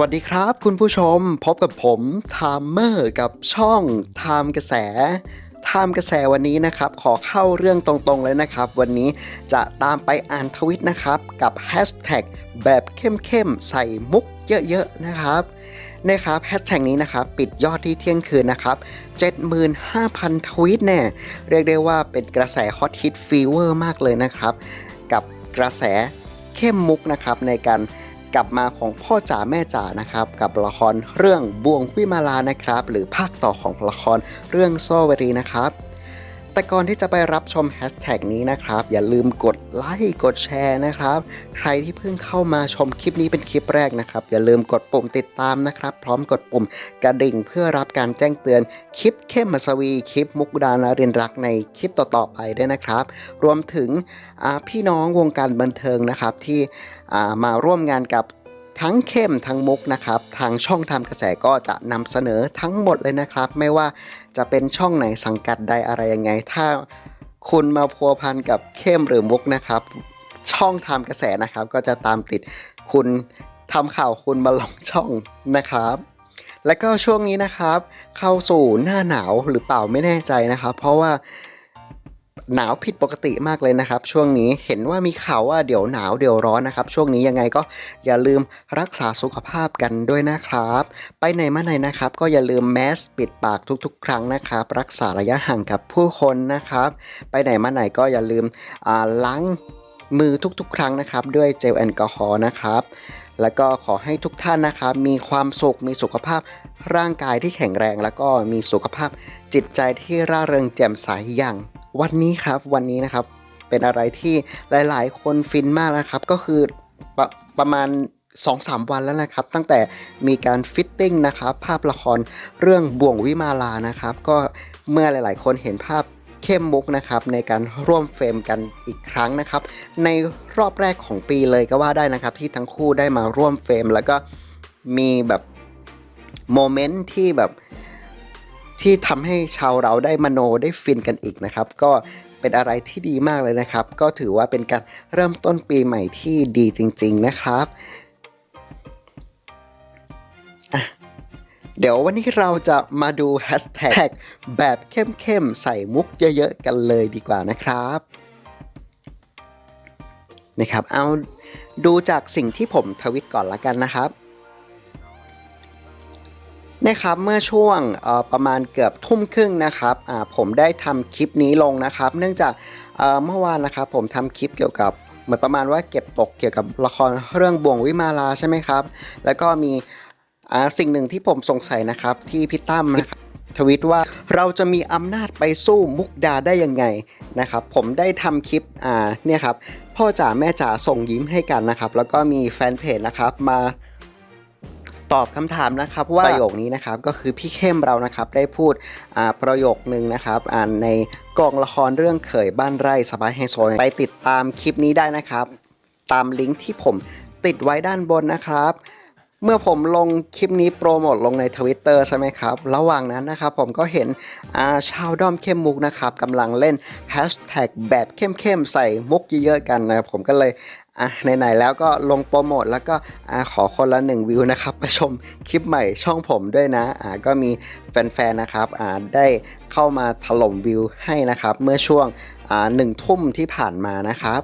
วัสดีครับคุณผู้ชมพบกับผมไทม์เมอร์กับช่องไทม์กระแสไทม์กระแสวันนี้นะครับขอเข้าเรื่องตรงๆเลยนะครับ วันนี้จะตามไปอ่านทวิตนะครับกับแฮชแท็กแบบเข้มๆใส่มุกเยอะๆนะครับนะครับแฮชแท็กนี้นะครับปิดยอดที่เที่ยงคืนนะครับ 75,000 ทวิตแน่เรียกได้ว่าเป็นกระแสฮอตฮิตฟีเวอร์มากเลยนะครับ กับกระแสเข้มมุกนะครับในการ กลับมาของพ่อจ๋าแม่จ๋านะครับ กับละครเรื่องบวงวิมาลานะครับ หรือภาคต่อของละครเรื่องโซเวรีนะครับ แต่ก่อนที่จะไปรับชมแฮชแท็กนี้นะครับ อย่าลืมกดไลค์กดแชร์นะครับ ใครที่เพิ่งเข้ามาชมคลิปนี้เป็นคลิปแรกนะครับ อย่าลืมกดปุ่มติดตามนะครับ พร้อมกดปุ่มกระดิ่งเพื่อรับการแจ้งเตือนคลิปเข้มมัสวีคลิปมุกดานารียนรักในคลิปต่อๆไปด้วยนะครับ รวมถึงพี่น้องวงการบันเทิงนะครับที่มาร่วมงานกับ ทั้งเข้มทั้งมุกนะครับทางช่องทำกระแสก็จะนำเสนอทั้งหมดเลยนะครับ ไม่ว่าจะเป็นช่องไหนสังกัดใดอะไรยังไง ถ้าคุณมาพัวพันกับเข้มหรือมุกนะครับ ช่องทำกระแสนะครับ ก็จะตามติดคุณทำข่าวคุณมาลงช่องนะครับ และก็ช่วงนี้นะครับ เข้าสู่หน้าหนาวหรือเปล่าไม่แน่ใจนะครับ เพราะว่า หนาวผิดปกติมากเลยนะครับ ช่วงนี้เห็นว่ามีข่าวว่าเดี๋ยวหนาวเดี๋ยวร้อนนะครับ ช่วงนี้ยังไงก็อย่าลืมรักษาสุขภาพกันด้วยนะครับ ไปไหนมาไหนนะครับ ก็อย่าลืมแมสปิดปากทุกๆ ครั้งนะครับ รักษาระยะห่างกับผู้คนนะครับ ไปไหนมาไหนก็อย่าลืมล้างมือทุกๆ ครั้งนะครับ ด้วยเจลแอลกอฮอล์นะครับแล้วก็ขอให้ทุกท่านนะครับ มีความสุขมีสุขภาพร่างกายที่แข็งแรง แล้วก็มีสุขภาพจิตใจที่ร่าเริงแจ่มใสอย่าง วันนี้ครับวันนี้นะครับเป็นอะไรที่หลาย ๆ คนฟินมากนะครับ ก็คือปะประมาณ 2-3 วันแล้วนะครับ ตั้งแต่มีการฟิตติ้งนะครับ ภาพละครเรื่องบ่วงวิมาลานะครับ ก็เมื่อหลาย ๆ คนเห็นภาพเข้มมุกนะครับในการร่วมเฟรมกันอีกครั้งนะครับ ในรอบแรกของปีเลยก็ว่าได้นะครับ ที่ทั้งคู่ได้มาร่วมเฟรม แล้วก็มีแบบโมเมนต์ที่แบบ ที่ทำให้ชาวเราได้มโนได้ฟินกันอีกนะครับ ก็เป็นอะไรที่ดีมากเลยนะครับ ก็ถือว่าเป็นการเริ่มต้นปีใหม่ที่ดีจริง ๆนะครับเดี๋ยววันนี้เราจะมาดูแฮชแท็กแบบเข้มๆ ใส่มุกเยอะๆ กันเลยดีกว่านะครับนะครับ เอาดูจากสิ่งที่ผมทวิตก่อนละกันนะครับ นะครับเมื่อช่วงประมาณเกือบทุ่มครึ่งนะครับผมได้ทำคลิปนี้ลงนะครับ เนื่องจากเมื่อวานนะครับผมทำคลิปเกี่ยวกับเหมือนประมาณว่าเก็บตกเกี่ยวกับละครเรื่องบ่วงวิมาลาใช่ไหมครับ แล้วก็มีสิ่งหนึ่งที่ผมสงสัยนะครับที่พี่ตั้มนะครับทวิตว่าเราจะมีอำนาจไปสู้มุกดาได้ยังไงนะครับ ผมได้ทำคลิปอ่าเนี่ยครับพ่อจ๋าแม่จ๋าส่งยิ้มให้กันนะครับ แล้วก็มีแฟนเพจนะครับมา ตอบคำถามนะครับว่าประโยคนี้นะครับก็คือพี่เข้มเรานะครับได้พูดประโยคนึงนะครับอ่าในกองละครเรื่องเขยบ้านไร่สบายไฮโซไปติดตามคลิปนี้ได้นะครับ ตามลิงก์ที่ผมติดไว้ด้านบนนะครับเมื่อผมลงคลิปนี้โปรโมทลงใน Twitter ใช่ไหมครับ ระหว่างนั้นนะครับผมก็เห็นาชาวด้อมเข้มมุกนะครับกำลังเล่น Hashtag แบบเข้มๆใส่มุกเยอะๆกันนะครับผมก็เลย อะไหนๆแล้วก็ลงโปรโมทแล้วก็อะขอคนละหนึ่งวิวนะครับไปชมคลิปใหม่ช่องผมด้วยนะอะก็มีแฟนๆนะครับอะได้เข้ามาถล่มวิวให้นะครับ เมื่อช่วงอะหนึ่งทุ่มที่ผ่านมานะครับ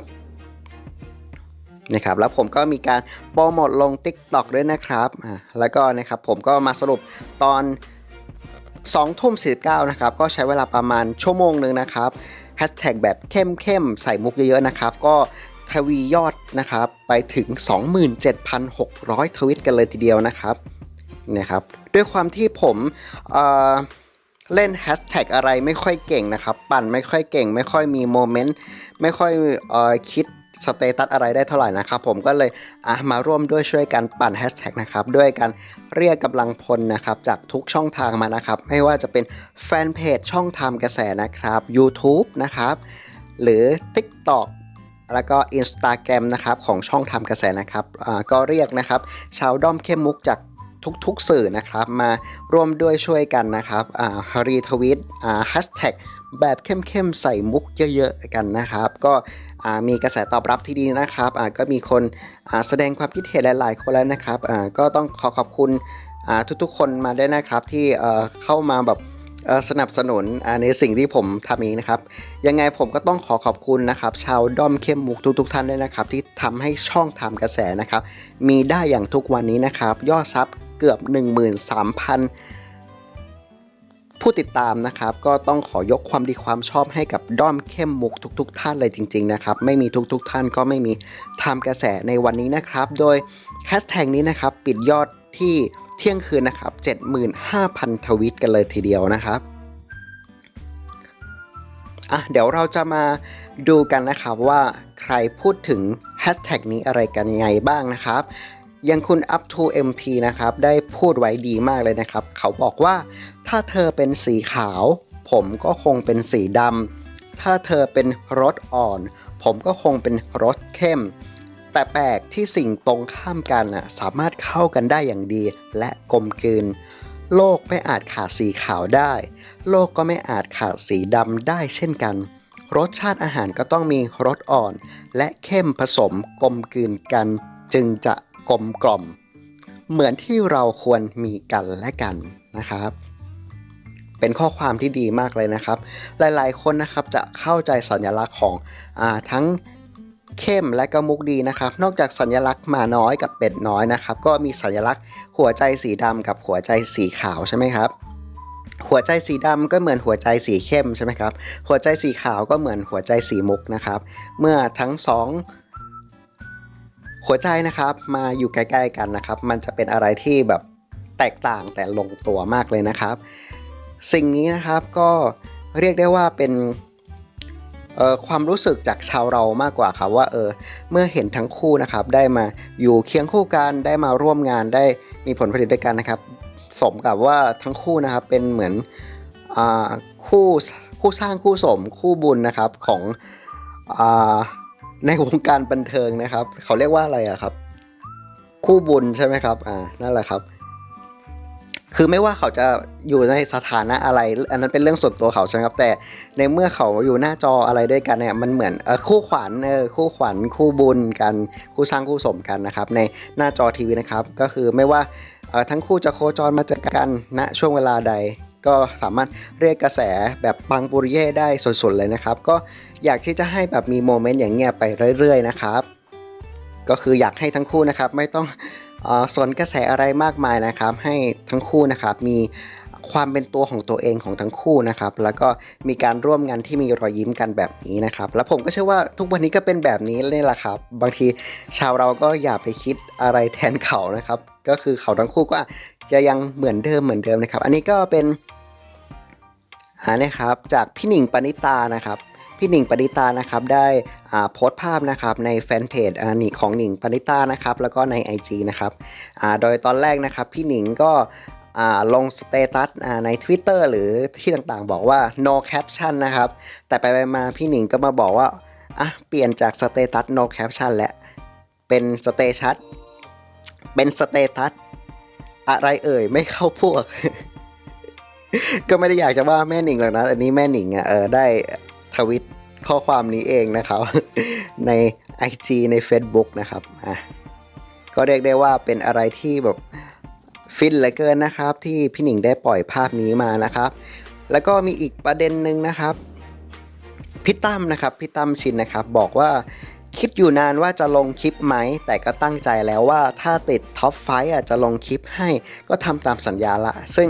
นะครับแล้วผมก็มีการโปรโมทลง TikTok ด้วยนะครับอะแล้วก็นะครับผมก็มาสรุปตอน2ทุ่ม49นะครับก็ใช้เวลาประมาณชั่วโมงหนึ่งนะครับแฮชแท็กแบบเข้มๆใส่มุกเยอะๆนะครับ ก็ ทวียอดนะครับไปถึง 27,600 ทวิตกันเลยทีเดียวนะครับนะครับ ด้วยความที่ผมเเล่นแฮชแท็กอะไรไม่ค่อยเก่งนะครับ ปั่นไม่ค่อยเก่ง ไม่ค่อยมีโมเมนต์ไม่ค่อยออคิดสเตตัสอะไรได้เท่าไหร่นะครับ ผมก็เลยอะมาร่วมด้วยช่วยกันปั่นแฮชแท็กนะครับด้วยการเรียกกำลังพลนะครับจากทุกช่องทางมานะครับ ไม่ว่าจะเป็นแฟนเพจช่องทำกระแสนะครับ YouTube นะครับ หรือ TikTok แล้วก็ Instagram นะครับของช่องทำกระแสนะครับก็เรียกนะครับ ชาวด้อมเข้มมุกจากทุกๆสื่อนะครับมาร่วมด้วยช่วยกันนะครับรีทวิตแฮชแท็กแบบเข้มๆใส่มุกเยอะๆกันนะครับ ก็มีกระแสตอบรับที่ดีนะครับก็มีคนแสดงความคิดเห็นหลายๆคนแล้วนะครับก็ต้องขอขอบคุณทุกๆคนมาด้วยนะครับที่เข้ามาแบบ สนับสนุนในสิ่งที่ผมทำนี้นะครับ ยังไงผมก็ต้องขอขอบคุณนะครับ ชาวด้อมเข้มมุกทุก ๆ ท่านด้วยนะครับ ที่ทำให้ช่องทำกระแสนะครับ มีได้อย่างทุกวันนี้นะครับ ยอดซับเกือบ 13,000 ผู้ติดตามนะครับ ก็ต้องขอยกความดีความชอบให้กับด้อมเข้มมุกทุก ๆ ท่านเลยจริง ๆ นะครับ ไม่มีทุก ๆ ท่านก็ไม่มีทำกระแสในวันนี้นะครับ โดยแฮชแท็กนี้นะครับ ปิดยอดที่ เที่ยงคืนนะครับ 75,000 ทวิตกันเลยทีเดียวนะครับอะเดี๋ยวเราจะมาดูกันนะครับว่าใครพูดถึงแฮชแท็กนี้อะไรกันยังไงบ้างนะครับอย่างคุณ up to mt นะครับ ได้พูดไว้ดีมากเลยนะครับ เขาบอกว่าถ้าเธอเป็นสีขาว ผมก็คงเป็นสีดำถ้าเธอเป็นรสอ่อน ผมก็คงเป็นรสเข้ม แต่แปลกที่สิ่งตรงข้ามกันน่ะสามารถเข้ากันได้อย่างดีและกลมกลืน โลกไม่อาจขาดสีขาวได้ โลกก็ไม่อาจขาดสีดำได้เช่นกัน รสชาติอาหารก็ต้องมีรสอ่อน และเข้มผสมกลมกลืนกัน จึงจะกลมกล่อม เหมือนที่เราควรมีกันและกันนะครับเป็นข้อความที่ดีมากเลยนะครับ หลายๆ คนนะครับจะเข้าใจสัญลักษณ์ของอทั้ง เข้มและก็มุกดีนะครับ นอกจากสัญลักษณ์หมาน้อยกับเป็ดน้อยนะครับ ก็มีสัญลักษณ์หัวใจสีดำกับหัวใจสีขาวใช่ไหมครับ หัวใจสีดำก็เหมือนหัวใจสีเข้มใช่ไหมครับ หัวใจสีขาวก็เหมือนหัวใจสีมุกนะครับ เมื่อทั้งสองหัวใจนะครับมาอยู่ใกล้ๆกันนะครับ มันจะเป็นอะไรที่แบบแตกต่างแต่ลงตัวมากเลยนะครับ สิ่งนี้นะครับก็เรียกได้ว่าเป็น ความรู้สึกจากชาวเรามากกว่าครับว่าเออเมื่อเห็นทั้งคู่นะครับได้มาอยู่เคียงคู่กันได้มาร่วมงานได้มีผลผลิตด้วยกันนะครับ สมกับว่าทั้งคู่นะครับเป็นเหมือนอคู่คู่สร้างคู่สมคู่บุญนะครับของอในวงการบันเทิงนะครับ เขาเรียกว่าอะไรอะครับ คู่บุญใช่ไหมครับอ่านั่นแหละครับ คือไม่ว่าเขาจะอยู่ในสถานะอะไร อันนั้นเป็นเรื่องส่วนตัวเขาใช่ไหมครับ แต่ในเมื่อเขาอยู่หน้าจออะไรด้วยกันเนี่ย มันเหมือนคู่ขวัญเออคู่ขวัญคู่บุญกัน คู่สร้างคู่สมกันนะครับ ในหน้าจอทีวีนะครับ ก็คือไม่ว่าทั้งคู่จะโคจรมาเจอกันณช่วงเวลาใดก็สามารถเรียกกระแสแบบปังปุริเย่ได้สุดๆเลยนะครับ ก็อยากที่จะให้แบบมีโมเมนต์อย่างเงี้ยไปเรื่อยๆนะครับ ก็คืออยากให้ทั้งคู่นะครับ ไม่ต้อง สนกระแสอะไรมากมายนะครับ ให้ทั้งคู่นะครับมีความเป็นตัวของตัวเองของทั้งคู่นะครับ แล้วก็มีการร่วมงานที่มีรอยยิ้มกันแบบนี้นะครับ แล้วผมก็เชื่อว่าทุกวันนี้ก็เป็นแบบนี้เลยล่ะครับ บางทีชาวเราก็อย่าไปคิดอะไรแทนเขานะครับ ก็คือเขาทั้งคู่ก็จะยังเหมือนเดิมเหมือนเดิมนะครับ อันนี้ก็เป็นอ่านะครับจากพี่หนิงปณิตานะครับ พี่หนิงปณิตานะครับได้โพสต์ภาพนะครับในแฟนเพจของหนิงปณิตานะครับแล้วก็ใน IG นะครับโดยตอนแรกนะครับพี่หนิงก็ลงสเตตัสใน Twitter หรือที่ต่างๆ บอกว่า no caption นะครับ แต่ไปมาพี่หนิงก็มาบอกว่าอะเปลี่ยนจากสเตตัส no caption และเป็นสเตชัสเป็นสเตตัสอะไรเอ่ยไม่เข้าพวก ก็ไม่ได้อยากจะว่าแม่หนิงหรอกนะ อันนี้แม่หนิงอะเออได้ทวิต ข้อความนี้เองนะครับ ใน IG ใน Facebook นะครับอะก็เรียกได้ว่าเป็นอะไรที่แบบฟินเหลือเกินนะครับ ที่พี่หนิงได้ปล่อยภาพนี้มานะครับ แล้วก็มีอีกประเด็นหนึ่งนะครับพี่ตั้มนะครับพี่ตั้มชินนะครับ บอกว่าคิดอยู่นานว่าจะลงคลิปไหม แต่ก็ตั้งใจแล้วว่าถ้าติดท็อปไฟอะจะลงคลิปให้ก็ทำตามสัญญาละ ซึ่ง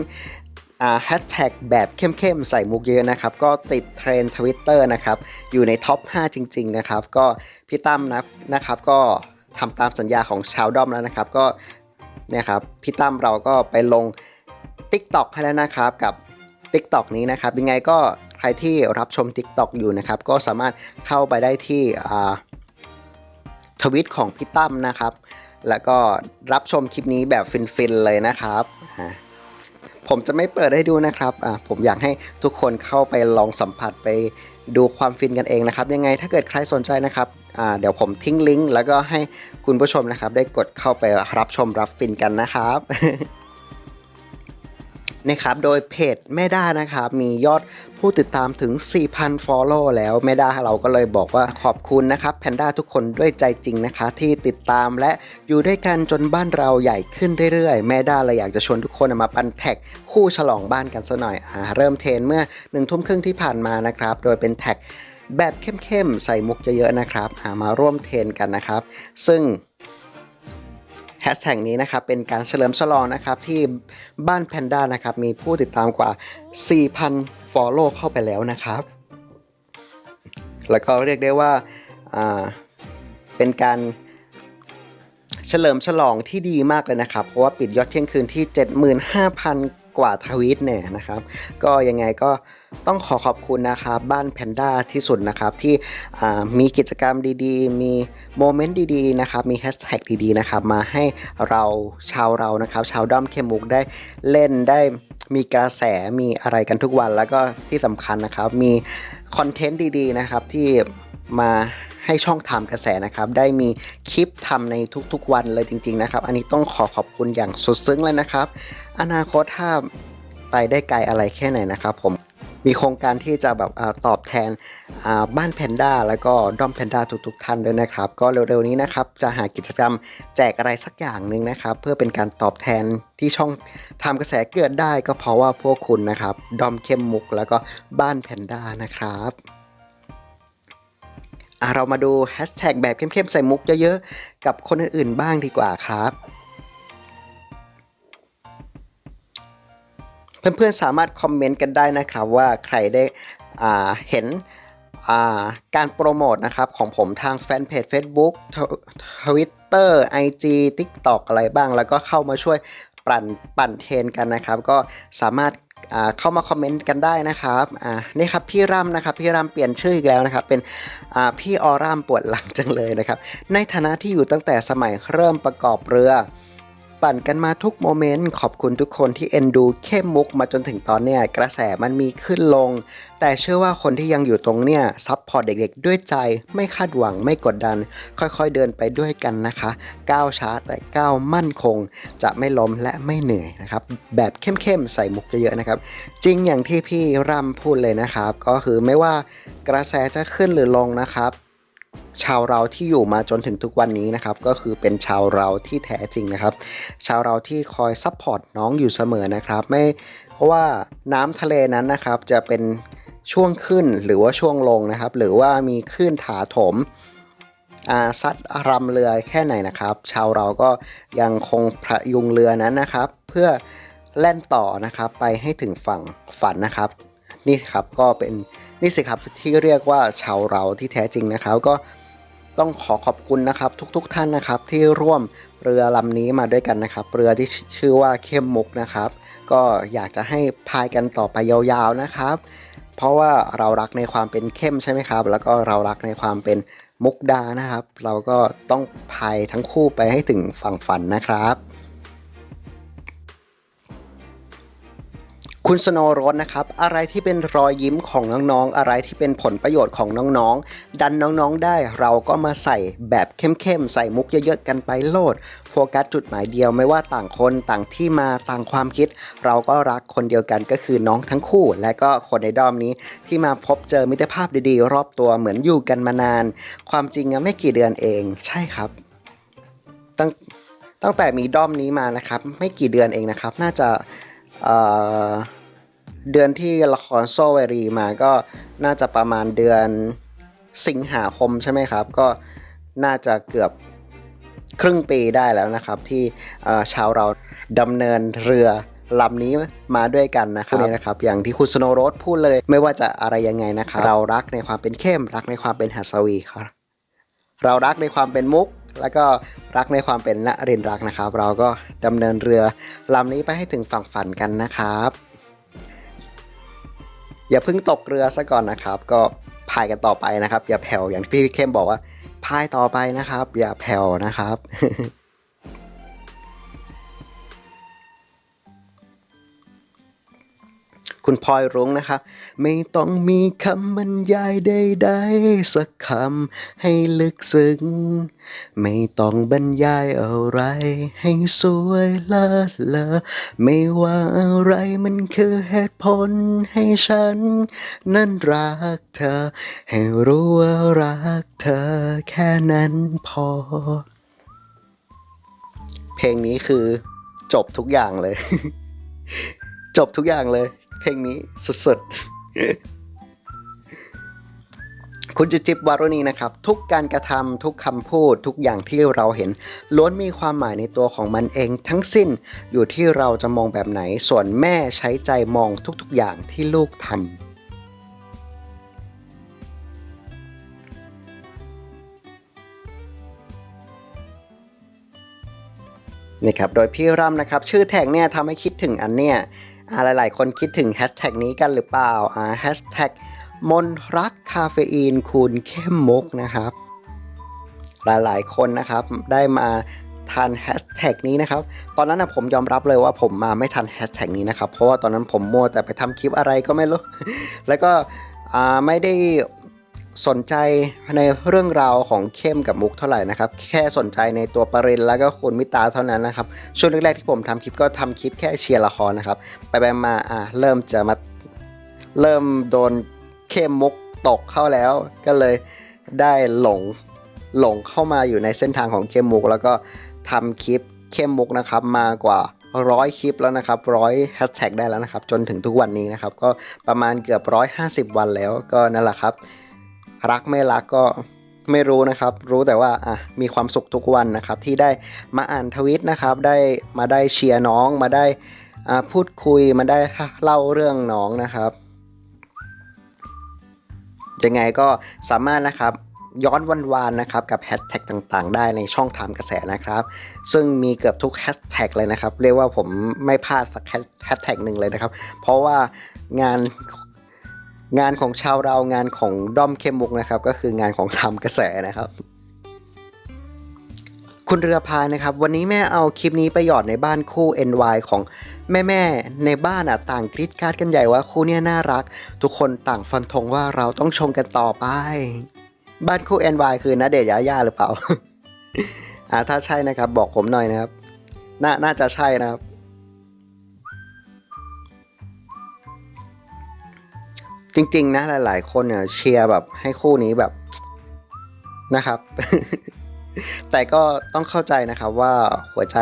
แฮชแท็กแบบเข้มๆ ใส่มุกเยอะนะครับ ก็ติดเทรนทวิตเตอร์นะครับ อยู่ในท็อป 5 จริง ๆ นะครับ ก็พี่ตั้มนะนะครับ ก็ทำตามสัญญาของชาวด้อมแล้วนะครับ ก็เนี่ยครับพี่ตั้มเราก็ไปลง TikTok ให้แล้วนะครับกับ TikTok นี้นะครับ ยังไงก็ใครที่รับชม TikTok อยู่นะครับ ก็สามารถเข้าไปได้ที่ทวิตของพี่ตั้มนะครับ แล้วก็รับชมคลิปนี้แบบฟินๆเลยนะครับ ผมจะไม่เปิดให้ดูนะครับอ่าผมอยากให้ทุกคนเข้าไปลองสัมผัสไปดูความฟินกันเองนะครับ ยังไงถ้าเกิดใครสนใจนะครับอ่าเดี๋ยวผมทิ้งลิงก์แล้วก็ให้คุณผู้ชมนะครับ ได้กดเข้าไปรับชมรับฟินกันนะครับ นะครับ โดยเพจแม่ด้านะครับมียอดผู้ติดตามถึง 4,000 follow แล้วแม่ด้าเราก็เลยบอกว่าขอบคุณนะครับแพนด้าทุกคนด้วยใจจริงนะคะ ที่ติดตามและอยู่ด้วยกันจนบ้านเราใหญ่ขึ้นเรื่อยๆ แม่ด้าเลยอยากจะชวนทุกคนมาปันแท็กคู่ฉลองบ้านกันซะหน่อยอ่าเริ่มเทรนเมื่อ1นึ่ทุ่มครึ่งที่ผ่านมานะครับ โดยเป็นแท็กแบบเข้มๆใส่มุกเยอะๆนะครับอ่ามาร่วมเทรนกันนะครับ ซึ่ง แฮชแท็กนี้นะครับเป็นการเฉลิมฉลองนะครับที่บ้านแพนด้านะครับมีผู้ติดตามกว่า 4,000 follow เข้าไปแล้วนะครับ แล้วก็เรียกได้ว่าอ่าเป็นการเฉลิมฉลองที่ดีมากเลยนะครับ เพราะว่าปิดยอดเที่ยงคืนที่ 75,000 กว่าทวีตเนี่ยนะครับ ก็ยังไงก็ต้องขอขอบคุณนะครับบ้านแพนด้าที่สุดนะครับ ที่มีกิจกรรมดีๆ มีโมเมนต์ดีๆนะครับ มีแฮชแท็กดีๆนะครับ มาให้เราชาวเรานะครับ ชาวด้อมเคมุกได้เล่นได้มีกระแสมีอะไรกันทุกวันแล้วก็ที่สำคัญนะครับ มีคอนเทนต์ดีๆนะครับที่มา ให้ช่องทำกระแสนะครับ ได้มีคลิปทำในทุกๆวันเลยจริง ๆนะครับ อันนี้ต้องขอขอบคุณอย่างสุดซึ้งเลยนะครับ อนาคตถ้าไปได้ไกลอะไรแค่ไหนนะครับผมมีโครงการที่จะแบบอตอบแทนบ้านแพนด้าแล้วก็ด้อมแพนด้าทุกๆท่านด้วยนะครับ ก็เร็วๆนี้นะครับ จะหากิจกรรมแจกอะไรสักอย่างหนึ่งนะครับ เพื่อเป็นการตอบแทนที่ช่องทำกระแสเกิดได้ก็เพราะว่าพวกคุณนะครับด้อมเข้มมุกแล้วก็บ้านแพนด้านะครับ เรามาดูแฮชแท็กแบบเข้มๆ ใส่มุกเยอะๆ กับคนอื่นๆบ้างดีกว่าครับ เพื่อนๆสามารถคอมเมนต์กันได้นะครับว่าใครได้อ่าเห็นอ่าการโปรโมทนะครับของผมทางแฟนเพจ Facebook ทวิตเตอร์ IG TikTok อะไรบ้าง แล้วก็เข้ามาช่วยปั่นปั่นเทนกันนะครับ ก็สามารถ เข้ามาคอมเมนต์กันได้นะครับอ่านี่ครับพี่รัมนะครับพี่รัมเปลี่ยนชื่ออีกแล้วนะครับ เป็นอ่าพี่ออร่ามปวดหลังจังเลยนะครับ ในฐานะที่อยู่ตั้งแต่สมัยเริ่มประกอบเรือ ปั่นกันมาทุกโมเมนต์ ขอบคุณทุกคนที่เอ็นดูเข้มมุกมาจนถึงตอนเนี้ยกระแสมันมีขึ้นลง แต่เชื่อว่าคนที่ยังอยู่ตรงเนี้ยซัพพอร์ตเด็กๆ ด้วยใจไม่คาดหวังไม่กดดัน ค่อยๆเดินไปด้วยกันนะคะ ก้าวช้าแต่ก้าวมั่นคง จะไม่ล้มและไม่เหนื่อยนะครับ แบบเข้มๆใส่มุกเยอะๆนะครับ จริงอย่างที่พี่รำพูดเลยนะครับ ก็คือไม่ว่ากระแสจะขึ้นหรือลงนะครับ ชาวเราที่อยู่มาจนถึงทุกวันนี้นะครับก็คือเป็นชาวเราที่แท้จริงนะครับ ชาวเราที่คอยซัพพอร์ตน้องอยู่เสมอนะครับ ไม่เพราะว่าน้ำทะเลนั้นนะครับจะเป็นช่วงขึ้นหรือว่าช่วงลงนะครับ หรือว่ามีคลื่นถาถมอาซัดรำเรือแค่ไหนนะครับ ชาวเราก็ยังคงพระยุงเรือนั้นนะครับ เพื่อแล่นต่อนะครับไปให้ถึงฝั่งฝันนะครับ นี่ครับก็เป็นนี่สิครับที่เรียกว่าชาวเราที่แท้จริงนะครับก็ ต้องขอขอบคุณนะครับ ทุกๆทท่านนะครับ ที่ร่วมเรือลำนี้มาด้วยกันนะครับ เรือที่ชื่อว่าเข้มมุกนะครับ ก็อยากจะให้พายกันต่อไปยาวๆนะครับ เพราะว่าเรารักในความเป็นเข้มใช่ไหมครับ แล้วก็เรารักในความเป็นมุกดานะครับ เราก็ต้องพายทั้งคู่ไปให้ถึงฝั่งฝันนะครับ คุณสโนโรสนะครับ อะไรที่เป็นรอยยิ้มของน้องๆ อะไรที่เป็นผลประโยชน์ของน้องๆ ดันน้องๆ ได้เราก็มาใส่แบบเข้มๆ ใส่มุกเยอะๆ กันไปโลด โฟกัสจุดหมายเดียวไม่ว่าต่างคนต่างที่มาต่างความคิด เราก็รักคนเดียวกันก็คือน้องทั้งคู่ และก็คนในด้อมนี้ที่มาพบเจอมิตรภาพดีๆ รอบตัวเหมือนอยู่กันมานาน ความจริงอะไม่กี่เดือนเอง ใช่ครับ ตั้งตั้งแต่มีด้อมนี้มานะครับ ไม่กี่เดือนเองนะครับ น่าจะเอ่อ เดือนที่ละครโซเวรีมาก็น่าจะประมาณเดือนสิงหาคมใช่ไหมครับ ก็น่าจะเกือบครึ่งปีได้แล้วนะครับ ที่เอ่อชาวเราดำเนินเรือลำนี้มาด้วยกันนะครับนี่นะครับ อย่างที่คุณสโนว์โรสพูดเลย ไม่ว่าจะอะไรยังไงนะครับ เรารักในความเป็นเข้ม รักในความเป็นหัสวีครับเรารักในความเป็นมุก แล้วก็รักในความเป็นนรินทร์รักนะครับ เราก็ดำเนินเรือลำนี้ไปให้ถึงฝั่งฝันกันนะครับ อย่าเพิ่งตกเรือซะก่อนนะครับ ก็พายกันต่อไปนะครับ อย่าแผ่วอย่างที่พี่เข้มบอกว่าพายต่อไปนะครับ อย่าแผ่วนะครับ คุณพลอยรุ้งนะครับ ไม่ต้องมีคำบรรยายใดๆสักคำให้ลึกซึ้ง ไม่ต้องบรรยายอะไรให้สวยเลิศเลอไม่ว่าอะไรมันคือเหตุผลให้ฉัน นั้นรักเธอ ให้รู้ว่ารักเธอแค่นั้นพอ เพลงนี้คือจบทุกอย่างเลย จบทุกอย่างเลย เพลงนี้สุดๆ คุณจะจิบวารุณีนะครับ ทุกการกระทำทุกคำพูด ทุกอย่างที่เราเห็น ล้วนมีความหมายในตัวของมันเองทั้งสิ้นอยู่ที่เราจะมองแบบไหน ส่วนแม่ใช้ใจมองทุกๆอย่างที่ลูกทำนี่ครับ โดยพี่ร่ำนะครับ ชื่อแท็กเนี่ยทำให้คิดถึงอันเนี่ย หลายๆ คนคิดถึงแฮชแท็กนี้กันหรือเปล่าอ่าแฮชแท็กมนรักคาเฟอีนคูณเข้มมุกนะครับ หลายๆ คนนะครับได้มาทันแฮชแท็กนี้นะครับ ตอนนั้นนะผมยอมรับเลยว่าผมมาไม่ทันแฮชแท็กนี้นะครับ เพราะว่าตอนนั้นผมมัวแต่ไปทำคลิปอะไรก็ไม่รู้ แล้วก็ไม่ได้ สนใจในเรื่องราวของเข้มกับมุกเท่าไหร่นะครับ แค่สนใจในตัวปรินแล้วก็คุณมิตาเท่านั้นนะครับ ช่วงแรกๆที่ผมทำคลิปก็ทำคลิปแค่เชียร์ละครนะครับ ไปไปมาอะเริ่มจะมาเริ่มโดนเข้มมุกตกเข้าแล้ว ก็เลยได้หลงหลงเข้ามาอยู่ในเส้นทางของเข้มมุก แล้วก็ทำคลิปเข้มมุกนะครับมากว่าร้อยคลิปแล้วนะครับร้อยแฮชแท็กได้แล้วนะครับ จนถึงทุกวันนี้นะครับ ก็ประมาณเกือบร้อยห้าสิบวันแล้วก็นั่นแหละครับ รักไม่รักก็ไม่รู้นะครับ รู้แต่ว่าอะมีความสุขทุกวันนะครับ ที่ได้มาอ่านทวิตนะครับ ได้มาได้เชียร์น้อง มาได้อ่าพูดคุยมาได้เล่าเรื่องน้องนะครับยังไงก็สามารถนะครับย้อนวันวานๆนะครับกับแฮชแท็กต่างๆ ได้ในช่องถามกระแสนะครับ ซึ่งมีเกือบทุกแฮชแท็กเลยนะครับ เรียกว่าผมไม่พลาดสักแฮชแท็กหนึ่งเลยนะครับ เพราะว่างาน งานของชาวเรางานของด้อมเข้มมุกนะครับ ก็คืองานของทำกระแสนะครับ คุณเรือพายนะครับ วันนี้แม่เอาคลิปนี้ไปหยอดในบ้านคู่ NY ของแม่ๆในบ้านอะต่างกรีดการ์ดกันใหญ่ว่าคู่เนี้ยน่ารัก ทุกคนต่างฟันธงว่าเราต้องชมกันต่อไป บ้านคู่ NY คือนาเดชยาย่าหรือเปล่า อ่าถ้าใช่นะครับ บอกผมหน่อยนะครับ น่าน่าจะใช่นะครับ จริง ๆ นะหลาย ๆ คนเนี่ยเชียร์แบบให้คู่นี้แบบนะครับ แต่ก็ต้องเข้าใจนะครับว่าหัวใจ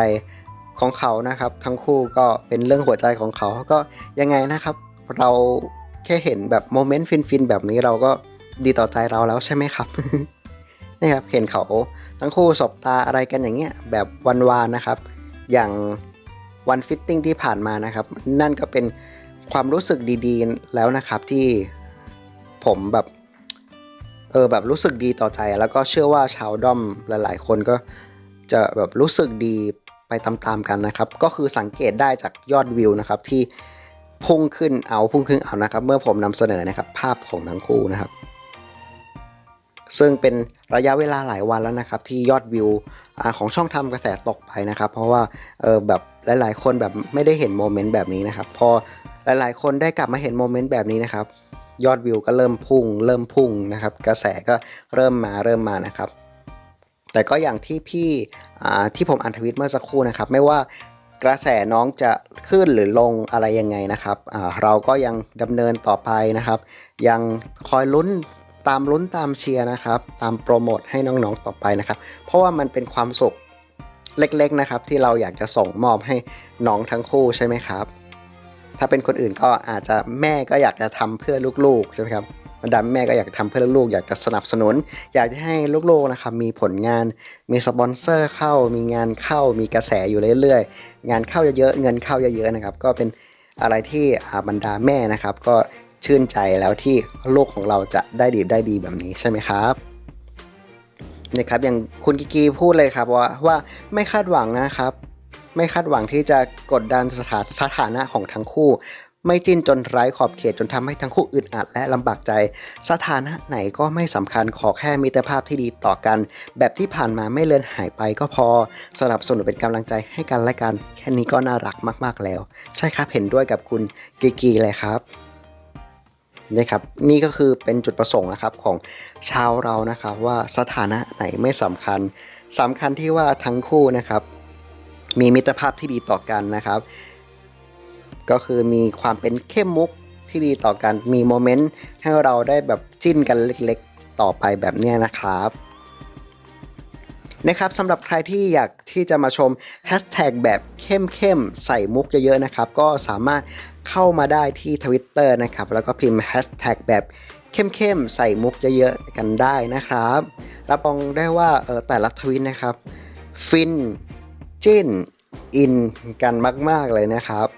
ของเขานะครับ ทั้งคู่ก็เป็นเรื่องหัวใจของเขาก็ยังไงนะครับ เราแค่เห็นแบบโมเมนต์ฟิน ๆ แบบนี้เราก็ดีต่อใจเราแล้วใช่ไหมครับนี่ครับเห็นเขาทั้งคู่สบตาอะไรกันอย่างเงี้ยแบบวันวานๆนะครับ อย่างวันฟิตติ้งที่ผ่านมานะครับ นั่นก็เป็น ความรู้สึกดีๆแล้วนะครับที่ผมแบบเออแบบรู้สึกดีต่อใจ แล้วก็เชื่อว่าชาวด้อมหลาย ๆ คนก็จะแบบรู้สึกดีไปตามๆกันนะครับ ก็คือสังเกตได้จากยอดวิวนะครับที่พุ่งขึ้นเอาพุ่งขึ้นเอานะครับ เมื่อผมนำเสนอนะครับภาพของทั้งคู่นะครับ ซึ่งเป็นระยะเวลาหลายวันแล้วนะครับ ที่ยอดวิวอของช่องทำกระแสตกไปนะครับ เพราะว่าเออแบบหลายๆ คนแบบไม่ได้เห็นโมเมนต์แบบนี้นะครับ พอ หลายๆ คนได้กลับมาเห็นโมเมนต์แบบนี้นะครับ ยอดวิวก็เริ่มพุ่ง เริ่มพุ่งนะครับ กระแสก็เริ่มมาเริ่มมานะครับ แต่ก็อย่างที่พี่ที่ผมอ่านทวิตเมื่อสักครู่นะครับ ไม่ว่ากระแสน้องจะขึ้นหรือลงอะไรยังไงนะครับ เราก็ยังดำเนินต่อไปนะครับ ยังคอยลุ้นตามลุ้นตามเชียร์นะครับ ตามโปรโมทให้น้องๆต่อไปนะครับ เพราะว่ามันเป็นความสุขเล็กๆนะครับ ที่เราอยากจะส่งมอบให้น้องทั้งคู่ใช่ไหมครับ ถ้าเป็นคนอื่นก็อาจจะแม่ก็อยากจะทำเพื่อลูกๆใช่ไหมครับบรรดาแม่ก็อยากทำเพื่อลูกๆอยากจะสนับสนุน อยากจะให้ลูกๆนะครับมีผลงานมีสปอนเซอร์เข้า มีงานเข้ามีกระแสอยู่เรื่อยๆ งานเข้าเยอะๆเงินเข้าเยอะๆนะครับ ก็เป็นอะไรที่บรรดาแม่นะครับ ก็ชื่นใจแล้วที่ลูกของเราจะได้ดีได้ดีแบบนี้ใช่ไหมครับนี่ครับอย่างคุณกิกีพูดเลยครับว่าว่าไม่คาดหวังนะครับ ไม่คาดหวังที่จะกดดันสถาสถานะของทั้งคู่ ไม่จิ้นจนไร้ขอบเขตจนทำให้ทั้งคู่อึดอัดและลำบากใจ สถานะไหนก็ไม่สำคัญขอแค่มิตรภาพที่ดีต่อกัน แบบที่ผ่านมาไม่เลือนหายไปก็พอสนับสนุนเป็นกำลังใจให้กันและกัน แค่นี้ก็น่ารักมาก ๆแล้ว ใช่ครับเห็นด้วยกับคุณกีกีเลยครับนี่ครับนี่ก็คือเป็นจุดประสงค์นะครับของชาวเรานะครับว่าสถานะไหนไม่สำคัญสำคัญที่ว่าทั้งคู่นะครับ มีมิตรภาพที่ดีต่อกันนะครับ ก็คือมีความเป็นเข้มมุกที่ดีต่อกัน มีโมเมนต์ให้เราได้แบบจิ้นกันเล็กๆ ต่อไปแบบเนี้ยนะครับนะครับสำหรับใครที่อยากที่จะมาชมแฮชแท็กแบบเข้มๆ ใส่มุกเยอะๆนะครับ ก็สามารถเข้ามาได้ที่ Twitter นะครับ แล้วก็พิมพ์แฮชแท็กแบบเข้มๆ ใส่มุกเยอะๆ กันได้นะครับ รับรองได้ว่าเออแต่ละทวิตนะครับ ฟิน จิ้นอินกันมาก ๆ เลยนะครับ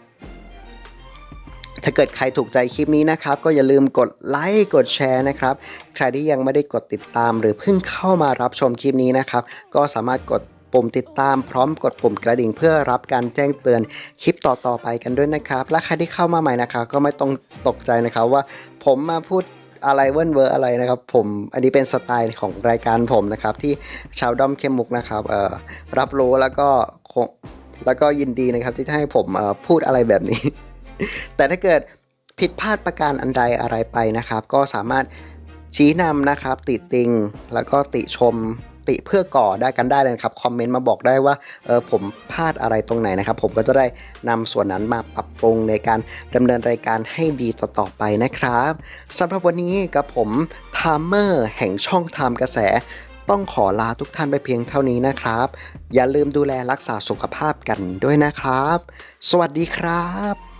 ถ้าเกิดใครถูกใจคลิปนี้นะครับ ก็อย่าลืมกดไลค์กดแชร์นะครับ ใครที่ยังไม่ได้กดติดตามหรือเพิ่งเข้ามารับชมคลิปนี้นะครับ ก็สามารถกดปุ่มติดตามพร้อมกดปุ่มกระดิ่งเพื่อรับการแจ้งเตือนคลิปต่อๆไปกันด้วยนะครับ และใครที่เข้ามาใหม่นะครับ ก็ไม่ต้องตกใจนะครับว่าผมมาพูด อะไรเวิร์นเวอร์อะไรนะครับ ผมอันนี้เป็นสไตล์ของรายการผมนะครับ ที่ชาวด้อมเข้มมุกนะครับเอ่อรับรู้แล้วก็คงแล้วก็ยินดีนะครับที่ให้ผมพูดอะไรแบบนี้ แต่ถ้าเกิดผิดพลาดประการอันใดอะไรไปนะครับ ก็สามารถชี้นำนะครับ ติติง แล้วก็ติชม ติเพื่อก่อได้กันได้เลยครับคอมเมนต์มาบอกได้ว่าเออผมพลาดอะไรตรงไหนนะครับ ผมก็จะได้นำส่วนนั้นมาปรับปรุงในการดำเนินรายการให้ดีต่อๆไปนะครับสำหรับวันนี้กับผมไทม์เมอร์แห่งช่องไทม์กระแสต้องขอลาทุกท่านไปเพียงเท่านี้นะครับ อย่าลืมดูแลรักษาสุขภาพกันด้วยนะครับ สวัสดีครับ